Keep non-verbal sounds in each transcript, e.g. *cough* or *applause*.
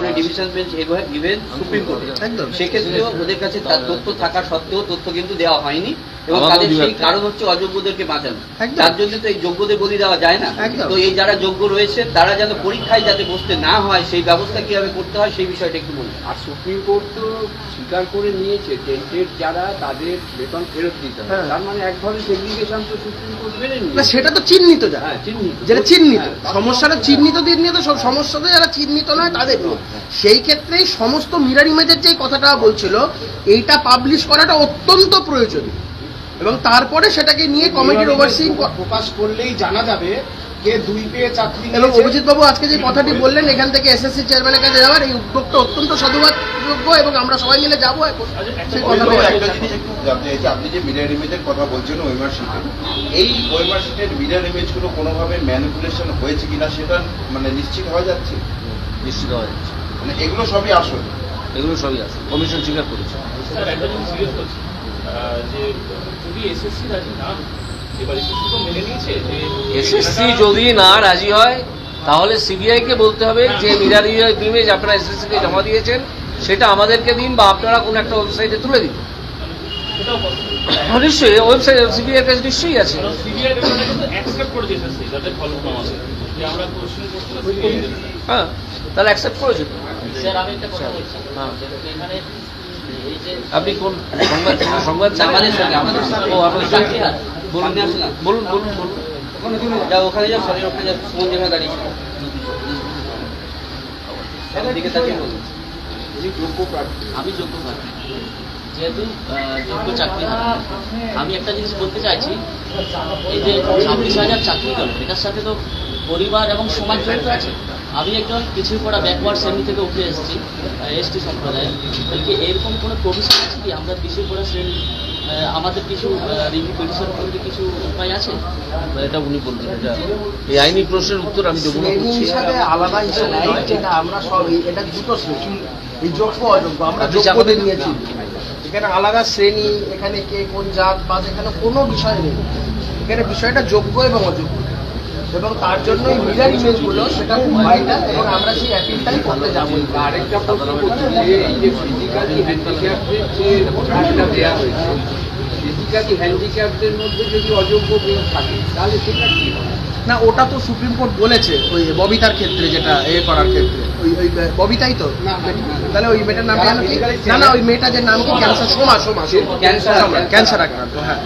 con division bench even supreme কোর্টে একদম। সেক্ষেত্রেও ওদের কাছে তার তথ্য থাকা সত্ত্বেও তথ্য কিন্তু দেওয়া হয়নি এবং তাদের সেই কারণ হচ্ছে অযোগ্যদেরকে বাঁচানো। তার জন্য তো এই যোগ্যদের বলি দেওয়া যায় না। তো এই যারা যোগ্য রয়েছে তারা যেন পরীক্ষায় যাতে বসতে না হয় সেই ব্যবস্থা কীভাবে করতে হয় সেই বিষয়টা একটু বলুন। আর সুপ্রিম কোর্ট তো স্বীকার করে নিয়েছে টেন্টেড যারা তাদের বেতন ফেরত দিতে হবে। হ্যাঁ। তার মানে এক ধরনের সেগ্রিগেশন তো সুপ্রিম কোর্ট মেনে না সেটা তো চিহ্নিত যা। হ্যাঁ চিহ্নিত। যেটা চিহ্নিত। হ্যাঁ, সমস্যাটা চিহ্নিত দিয়ে নিয়ে তো সব সমস্যাতে যারা চিহ্নিত নয় তাদের নিয়ে। সেই ক্ষেত্রেই সমস্ত মিরার ইমেজের যে কথাটা বলছিল এইটা পাবলিশ করাটা অত্যন্ত প্রয়োজনীয়। এবং তারপরে সেটাকে নিয়ে কমিটির ওভারসিং প্রকাশ করলেই জানা যাবে কে দুই পেয়ে চাকরি এবং অভিজিৎ বাবু আজকে যে কথাটি বললেন এখান থেকে এসএসসি চেয়ারম্যানের কাছে যাওয়ার এই উদ্যোগটা অত্যন্ত সাধুবাদযোগ্য এবং আমরা সবাই মিলে যাব এখন। সেই একটু জানতে চাইছি, আপনি যে মিরর ইমেজের কথা বলছেন ওয়েমার শিটে এই ওয়েমার শিটের মিরর ইমেজগুলো কোনোভাবে ম্যানিপুলেশন হয়েছে কিনা সেটা মানে নিশ্চিত হয়ে যাচ্ছে? নিশ্চিত হওয়া যাচ্ছে। মানে এগুলো সবই আসল। এগুলো সবই আছে কমিশন স্বীকার করেছে। স্যার একটা জিনিস জিজ্ঞেস করছি। যে যদি এসএসসি রাজি না এসএসসি তো মেনে নিয়েছে যে এসএসসি যদি না রাজি হয় তাহলে সিবিআই কে বলতে হবে যে মিরার ইমেজ আপনারা এসএসসি কে জমা দিয়েছেন সেটা আমাদেরকে দিন বা আপনারা কোনো একটা ওয়েবসাইটে তুলে দিন। হ্যাঁ, নিশ্চয়ই ওয়েবসাইট সিবিআই কাছে নিশ্চয়ই আছে। হ্যাঁ তাহলে অ্যাকসেপ্ট করেছে হ্যাঁ। এখানে এই যে আপনি কোন সংবাদ *coughs* সংবাদ বলুন। বলুন বলুন বলুন। যা ওখানে যা শরীর ওখানে সুমন যেখানে দাঁড়িয়ে আমি যোগ্য প্রার্থী। যেহেতু যোগ্য চাকরি আমি একটা জিনিস বলতে চাইছি এই যে ছাব্বিশ হাজার চাকরি গেল এটার সাথে তো পরিবার এবং সমাজ জড়িত আছে। আমি একজন পিছিয়ে পড়া ব্যাকওয়ার্ড শ্রেণি থেকে উঠে এসেছি এসটি সম্প্রদায়ে। তাই কি এরকম কোনো প্রভিশন আছে কি? আমরা পিছিয়ে পড়া শ্রেণি আমাদের কিছু রিভিউ পিটিশন করতে কিছু উপায় আছে? এটা উনি বলবেন এটা এই আইনি প্রশ্নের উত্তর আমি দেবো আলাদা হিসাবে এটা আমরা সব এটা দুটো শ্রেণি এই যোগ্য অযোগ্য আমরা যোগ্যদের নিয়েছি। এখানে আলাদা শ্রেণি এখানে কে কোন জাত বা এখানে কোনো বিষয় নেই। এখানে বিষয়টা যোগ্য এবং অযোগ্য। এবং তার জন্য এই মিরার ইমেজগুলো সেটা খুব ভাইটাল এবং আমরা সেই অ্যাপিলটাই করতে যাব। আরেকটা প্রশ্ন করছি যে এই যে ফিজিক্যালি যে দেওয়া হয়েছে ফিজিক্যালি হ্যান্ডিক্যাপদের মধ্যে যদি অযোগ্য কেউ থাকে তাহলে সেটা কি হবে? না ওটা তো সুপ্রিম কোর্ট বলেছে ওই ববিতার ক্ষেত্রে যেটা এ করার ক্ষেত্রে। ওই ওই ববিতাই তো? তাহলে ওই মেয়েটার নাম কি? না না ওই মেয়েটা যে নাম কি? Cancer Soma Soma. Cancer cancer আক্রান্ত হ্যাঁ।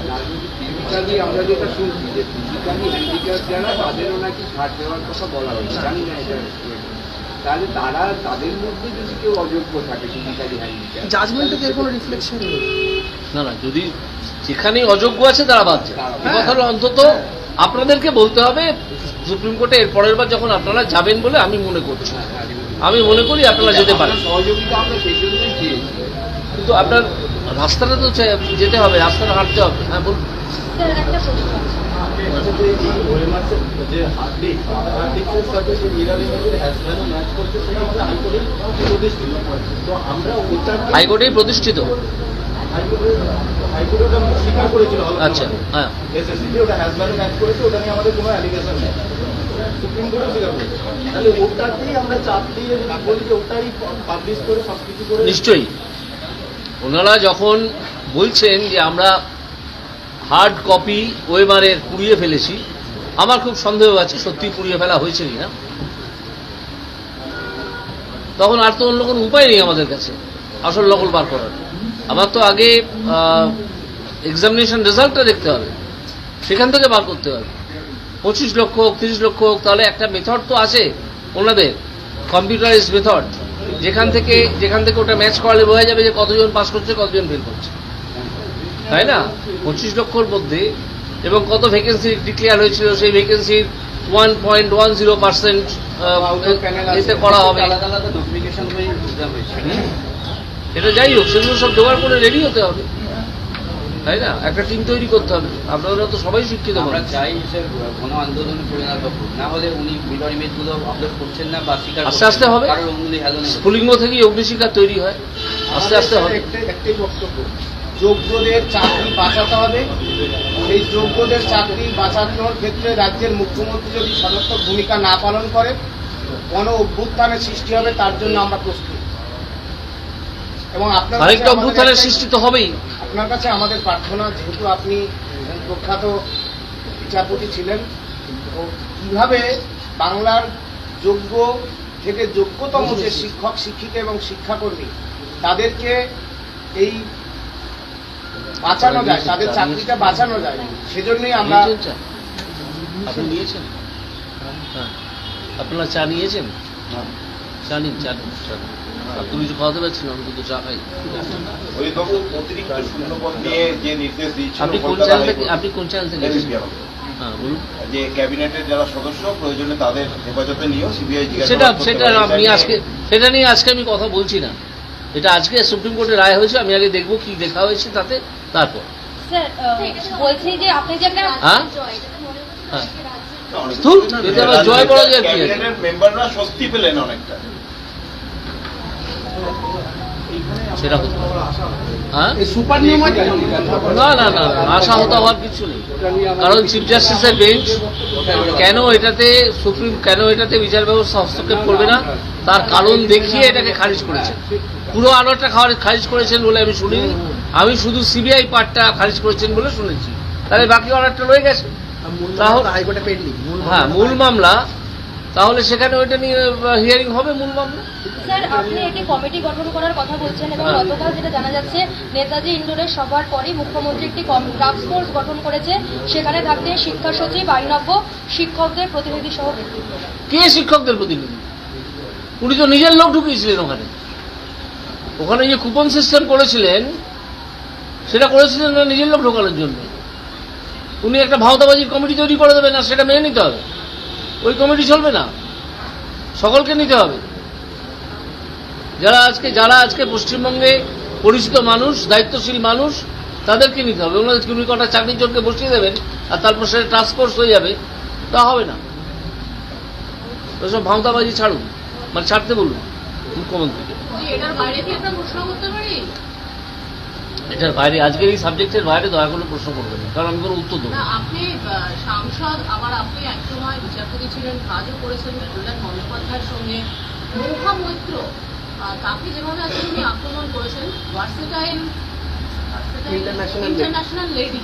ফিজিক্যালি আমরা যেটা শুনছি যে ফিজিক্যালি হ্যান্ডিক্যাপ যারা তাদেরও নাকি ছাড় দেওয়ার কথা বলা হয়েছে। জানি না এটা তাহলে তারা তাদের মধ্যে যদি কেউ অযোগ্য থাকে ফিজিক্যালি হ্যান্ডিক্যাপ জাজমেন্টে যে কোনো রিফ্লেকশন নেই। না না যদি যেখানে অযোগ্য আছে তারা বাদ যায়। কথা হলো অন্তত আপনাদেরকে বলতে হবে সুপ্রিম কোর্টে এর পরের বার যখন আপনারা যাবেন বলে আমি মনে করছি। আমি মনে করি আপনারা যেতে পারেন। সহযোগিতা আমরা সেই জন্যই কিন্তু আপনার রাস্তাটা তো যেতে হবে রাস্তাটা হাঁটতে হবে। হ্যাঁ বলুন। হাইকোর্টেই প্রতিষ্ঠিত। আচ্ছা হ্যাঁ। ওটা করেছে ওটা নিয়ে আমাদের কোনো অ্যালিগেশন নেই। সুপ্রিম কোর্টও স্বীকার করেছে। তাহলে ওটাতেই আমরা চাপ দিয়ে বলি যে ওটাই পাবলিশ করে সব কিছু করে নিশ্চয়ই। ওনারা যখন বলছেন যে আমরা হার্ড কপি ওয়েমারের পুড়িয়ে ফেলেছি, আমার খুব সন্দেহ আছে সত্যি পুড়িয়ে ফেলা হয়েছে কিনা। তখন আর তো অন্য কোনো উপায় নেই আমাদের কাছে, আসল নকল বার করার। আমার তো আগে এক্সামিনেশন রেজাল্টটা দেখতে হবে, সেখান থেকে বার করতে হবে। পঁচিশ লক্ষ হোক, তিরিশ লক্ষ হোক, তাহলে একটা মেথড তো আছে ওনাদের কম্পিউটারাইজ মেথড যেখান থেকে যেখান থেকে ওটা ম্যাচ করালে বোঝা যাবে যে কতজন পাস করছে কতজন ফেল করছে। তাই না? পঁচিশ লক্ষর মধ্যে এবং কত ভ্যাকেন্সি ডিক্লেয়ার হয়েছিল সেই ভ্যাকেন্সির one point one zero percent এতে করা হবে? এটা যাই হোক সেগুলো সব জোগাড় করে রেডি হতে হবে। তাই না? একটা টিম তৈরি করতে হবে। আপনারা তো সবাই শিক্ষিত আমরা চাই যে গণ আন্দোলনে পরিণত হোক না হলে উনি মিরর ইমেজগুলো আপলোড করছেন না বা স্বীকার আস্তে আস্তে হবে। স্ফুলিঙ্গ থেকেই অগ্নিশিখা তৈরি হয়। আস্তে আস্তে হবে। একটাই বক্তব্য। যোগ্যদের চাকরি বাঁচাতে হবে। সেই যোগ্যদের চাকরি বাঁচানোর ক্ষেত্রে রাজ্যের মুখ্যমন্ত্রী যদি সদর্থক ভূমিকা না পালন করে গণ অভ্যুত্থানের সৃষ্টি হবে তার জন্য আমরা প্রস্তুত। এবং আপনার অভ্যুত্থানের সৃষ্টি তো হবেই। আপনার কাছে আমাদের প্রার্থনা যেহেতু আপনি প্রখ্যাত বিচারপতি ছিলেন তো কীভাবে বাংলার যোগ্য থেকে যোগ্যতম যে শিক্ষক শিক্ষিকা এবং শিক্ষাকর্মী তাদেরকে এই বাঁচানো যায় তাদের চাকরিটা বাঁচানো যায়। সেজন্যই আমরা নিয়েছেন আপনি নিয়েছেন? হ্যাঁ। আপনারা চা নিয়েছেন চা নিন চা নিন চা নিন। আপনি কিছু খাওয়াতে আমি তো চা খাই আপনি কোন চ্যানেল থেকে আপনি কোন চ্যানেল থেকে। হ্যাঁ বলুন যে ক্যাবিনেটের যারা সদস্য প্রয়োজনে তাদের হেফাজতে নিয়েও সিবিআই সেটা সেটা আমি আজকে সেটা নিয়ে আজকে আমি কথা বলছি না এটা আজকে সুপ্রিম কোর্টে রায় হয়েছে আমি আগে দেখব কি দেখা হয়েছে তাতে তারপর বলছি যে আপনি যে একটা হ্যাঁ? হ্যাঁ। জয় করা যায় কি আছে? মেম্বাররা স্বস্তি পেলেন অনেকটা সেটা হতো হ্যাঁ? না না না না, আশা হতো হওয়ার কিছু নেই। কারণ চিফ জাস্টিসের বেঞ্চ কেন এটাতে সুপ্রিম কেন এটাতে বিচার ব্যবস্থা হস্তক্ষেপ করবে না? তার কারণ দেখিয়ে এটাকে খারিজ করেছেন পুরো আলোটা খারিজ করেছেন বলে আমি শুনিনি। আমি শুধু সিবিআই পার্টটা খারিজ করেছেন বলে শুনেছি। তাহলে বাকি অর্ডারটা রয়ে গেছে। তাহলে হ্যাঁ মূল মামলা তাহলে সেখানে ওইটা নিয়ে হিয়ারিং হবে মূল মামলা? স্যার আপনি একটি কমিটি গঠন করার কথা বলছেন এবং হ্যাঁ। গতকাল যেটা জানা যাচ্ছে নেতাজি ইন্ডোরের সভার পরই মুখ্যমন্ত্রী একটি টাস্ক ফোর্স গঠন করেছে। সেখানে থাকতে শিক্ষা সচিব আইনজ্ঞ শিক্ষকদের প্রতিনিধি সহ কে শিক্ষকদের প্রতিনিধি? উনি তো নিজের লোক ঢুকিয়েছিলেন ওখানে। ওখানে যে কুপন সিস্টেম করেছিলেন সেটা করেছিলেন নিজের লোক ঢোকানোর জন্য? উনি একটা ভাওতাবাজির কমিটি তৈরি করে দেবেন না সেটা মেনে নিতে হবে। ওই কমিটি চলবে না। সকলকে নিতে হবে। যারা আজকে যারা আজকে পশ্চিমবঙ্গে পরিচিত মানুষ, দায়িত্বশীল মানুষ, তাদেরকে নিতে হবে। ওনাদের কুড়ি কটা চাকরির জনকে বসিয়ে দেবেন আর তারপর সেটা টাস্ক ফোর্স হয়ে যাবে, তা হবে না। ওসব ভাওতাবাজি ছাড়ুন। মানে ছাড়তে বলুন। মুখ্যমন্ত্রীকে। এটার বাইরে আজকের এই সাবজেক্টের বাইরে দয়া করে প্রশ্ন করবেন না, কারণ আমি কোনো উত্তর দেবো না না। আপনি সাংসদ আবার আপনি একসময় বিচারপতি ছিলেন কাজও করেছেন কল্যাণ বন্দ্যোপাধ্যায়ের সঙ্গে। মৌহা মৈত্র তাকে যেভাবে আজকে উনি আক্রমণ করেছেন ভার্সেটাইল ইন্টারন্যাশনাল লেডি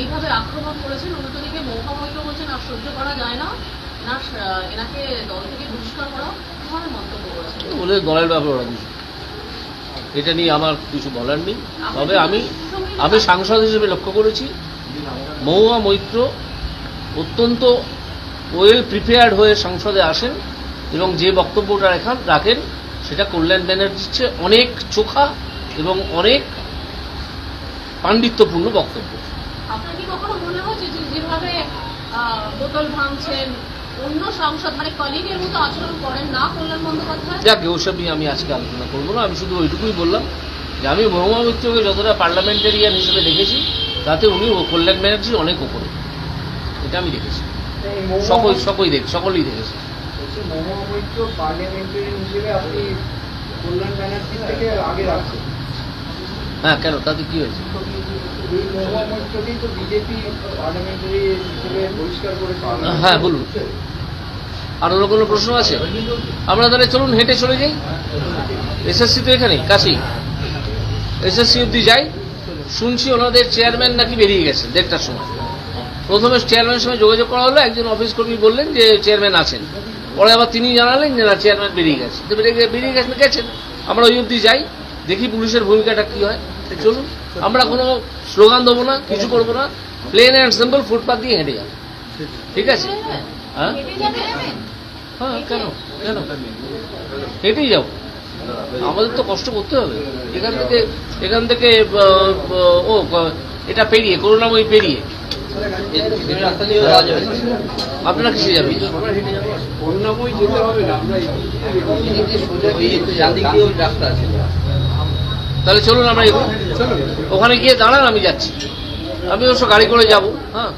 এইভাবে আক্রমণ করেছেন উল্টোদিকে মৌহা মৈত্র বলছেন আর সহ্য করা যায় না। আহ, এনাকে দল থেকে বহিষ্কার করা মন্তব্য করেছেন। দলের ব্যাপারে ওরা এটা নিয়ে আমার কিছু বলার নেই। তবে আমি আমি সাংসদ হিসেবে লক্ষ্য করেছি। মহুয়া মৈত্র অত্যন্ত ওয়েল প্রিপেয়ার্ড হয়ে সংসদে আসেন এবং যে বক্তব্যটা রাখান রাখেন সেটা কল্যাণ ব্যানার্জির চেয়ে অনেক চোখা এবং অনেক পাণ্ডিত্যপূর্ণ বক্তব্য। আপনার কি কখনো মনে হচ্ছে যে যেভাবে বোতল ভাঙছেন অন্য সাংসদ মানে কলিগের মতো আচরণ করেন না কল্যাণ বন্দ্যোপাধ্যায়? যাক ওসব নিয়ে আমি আজকে আলোচনা করব না। আমি শুধু ওইটুকুই বললাম যে আমি মিত্রকে যতটা পার্লামেন্টারিয়ান হিসেবে দেখেছি তাতে উনি কল্যাণ ব্যানার্জি অনেক ওপরে। এটা আমি দেখেছি। সকল সকই দেখ সকলেই দেখেছি। ব্যানার্জির হ্যাঁ কেন? তাতে কি হয়েছে? তো বিজেপি পার্লামেন্টারি হিসেবে হ্যাঁ বলুন। আর অন্য কোনো প্রশ্ন আছে? আমরা তাহলে চলুন, হেঁটে চলে যাই। এসএসসি তো এখানে, কাছেই। এসএসসি অব্দি যাই। শুনছি ওনাদের চেয়ারম্যান নাকি বেরিয়ে গেছে দেড়টার সময়। প্রথমে চেয়ারম্যানের সঙ্গে যোগাযোগ করা হলো, একজন অফিস কর্মী বললেন যে চেয়ারম্যান আছেন। পরে আবার তিনি জানালেন যে না চেয়ারম্যান বেরিয়ে গেছে। তো বেরিয়ে বেরিয়ে গেছেন গেছেন। আমরা ওই অব্দি যাই, দেখি পুলিশের ভূমিকাটা কি হয়। চলুন, আমরা কোনো স্লোগান দেবো না, কিছু করব না। প্লেন অ্যান্ড সিম্পল ফুটপাথ দিয়ে হেঁটে যাব। ঠিক আছে? হ্যাঁ। হ্যাঁ কেন? কেন? হেঁটেই যাব আমাদের তো কষ্ট করতে হবে। এখান থেকে এখান থেকে ও এটা পেরিয়ে করুণাময়ী পেরিয়ে। আপনারা কিসে যাবেন? করুণাময়ী যেতে হবে না আমরা রাস্তা আছে। তাহলে চলুন আমরা ওখানে গিয়ে দাঁড়ান আমি যাচ্ছি। আমি অবশ্য গাড়ি করে যাব হ্যাঁ।